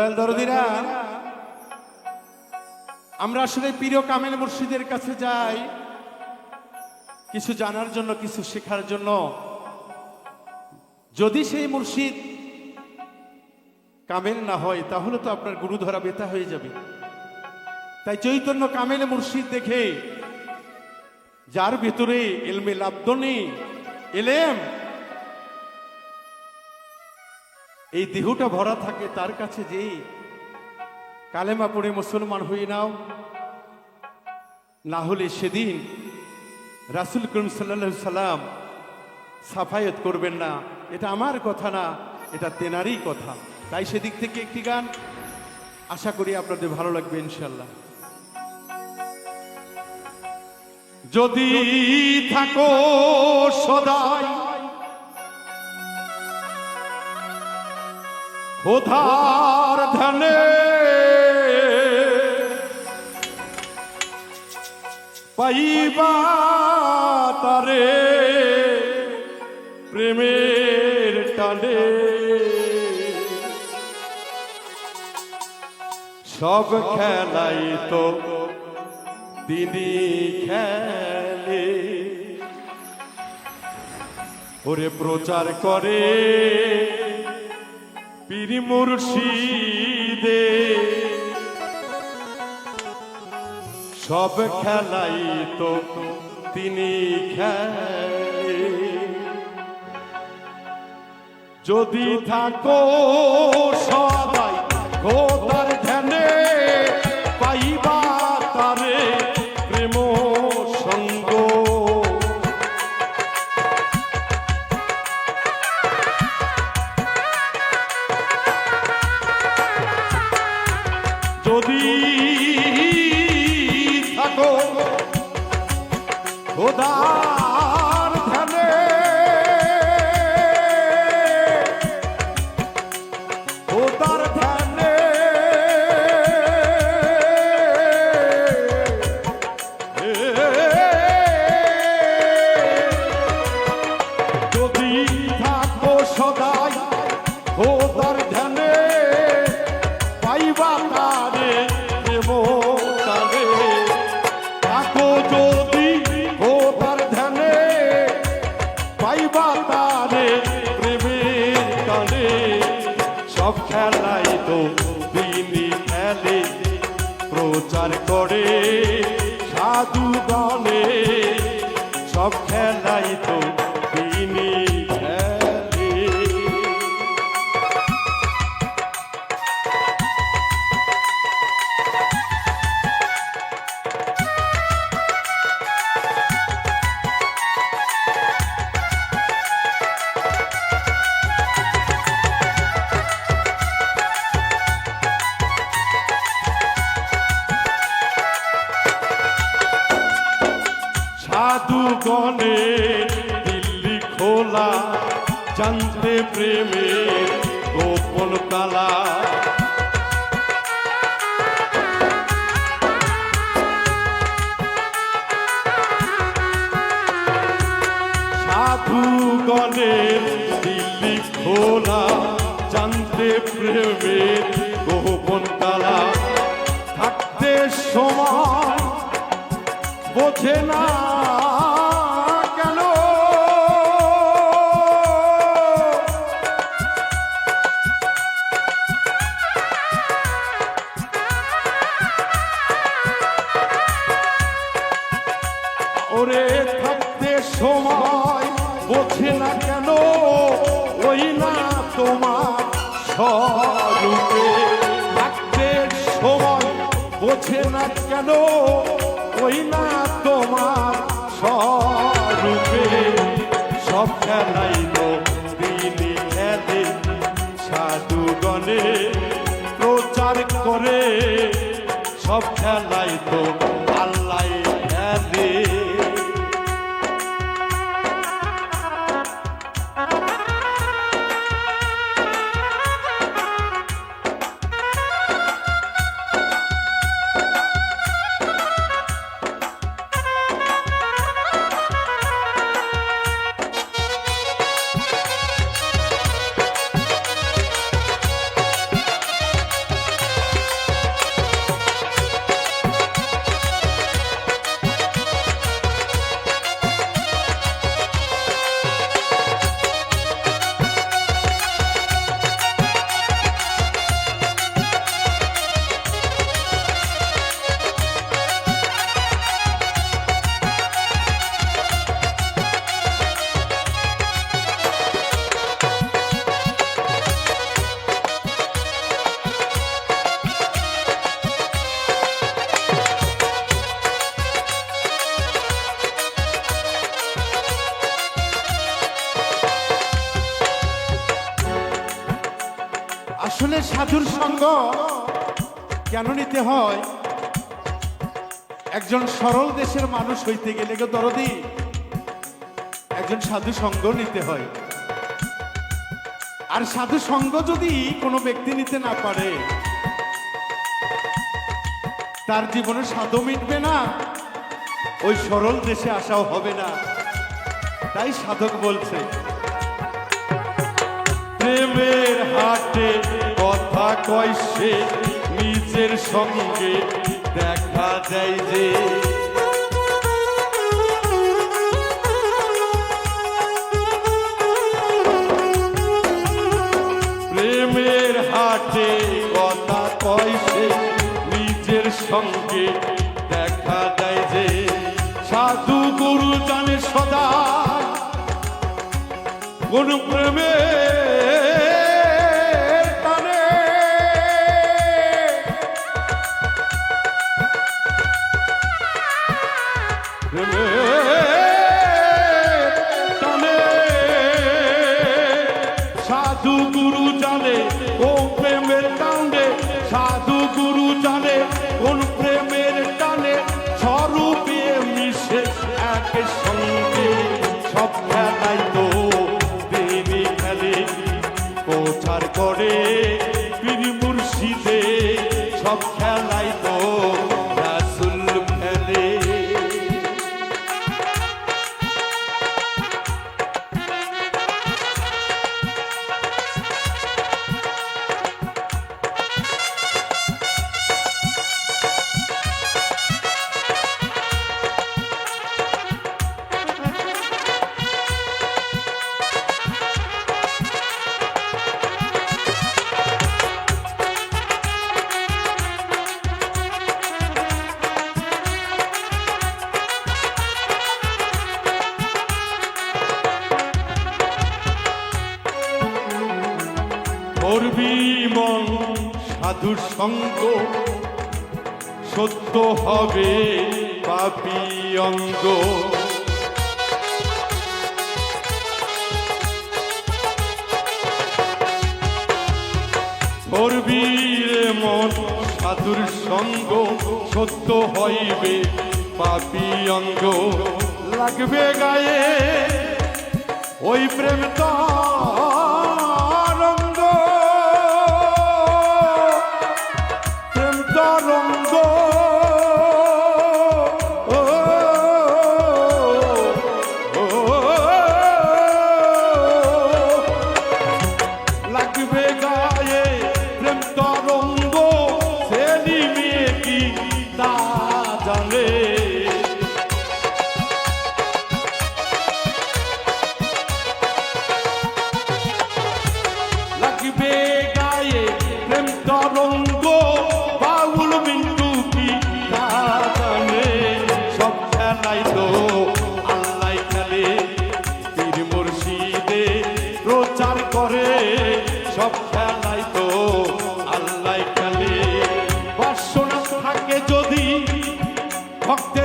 দয়াল দরদিরা, আমরা আসলে প্রিয় কামেল মুর্শিদের কাছে যাই। কিছু জানার জন্য, কিছু শেখার জন্য। যদি সেই মুর্শিদ কামেল না হয়, তাহলে তো আপনার গুরু ধরা বেতা হয়ে যাবে। তাই চৈতন্য কামেল মুর্শিদ দেখে, যার ভেতরে এলমে লাব্দনি, এলেম এই দেহটা ভরা থাকে তার কাছে যেই কালেমা পড়ে মুসলমান হয়ে নাও। না হলে সেদিন রাসুল করিম সাল্লা সাল্লাম সাফায়ত করবেন না। এটা আমার কথা না, এটা তেনারই কথা। তাই সেদিক থেকে একটি গান আশা করি আপনাদের ভালো লাগবে ইনশাল্লাহ যদি থাকো সদাই খোধার ধানে। পাইবা তারে প্রেমের টানে। সব খেলাই তো তিনি খেলে। ওরে প্রচার করে পীর মুর্শিদে। সব খেলাই তো তিনি খেলে যদি থাকো সবাই খোদার যদি করে সাধু বলে সব খেলাই তো গোপন তালা সাধু গণে দিল্লি খোলা জানতে প্রেমে গোপন তালা। থাকতে সময় বোঝে না ওরে থাকতে সময় বোঝে না কেন? ওই না তোমার স্বরূপে থাকতে সময় বোঝে না কেন? ওই না তোমার স্বরূপে সব তো তিনি খেলে সাধুগণে প্রচার করে সব খেলাই তো আসলে সাধুর সঙ্গ কেন নিতে হয়? একজন সরল দেশের মানুষ হইতে গেলে গো দরদি, একজন সাধু সঙ্গ নিতে হয়। আর সাধু সঙ্গ যদি কোনো ব্যক্তি নিতে না পারে, তার জীবনে সাধু মিটবে না, ওই সরল দেশে আসাও হবে না। তাই সাধক বলছে, প্রেমের হাটে কথা কয় সে, নিজের সঙ্গে দেখা যায় যে। প্রেমের হাটে কথা কয় সে, নিজের সঙ্গে দেখা যায় যে। সাধু গুরু জানে সদা কোন প্রেমে জানে কোন সাধু সঙ্গ সত্য হবে পাপি অঙ্গ। রে মন সাধুর সঙ্গ, সত্য হইবে পাপি অঙ্গ। লাগবে গায়ে ওই প্রেম তরঙ্গ ভক্তের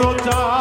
প্রচার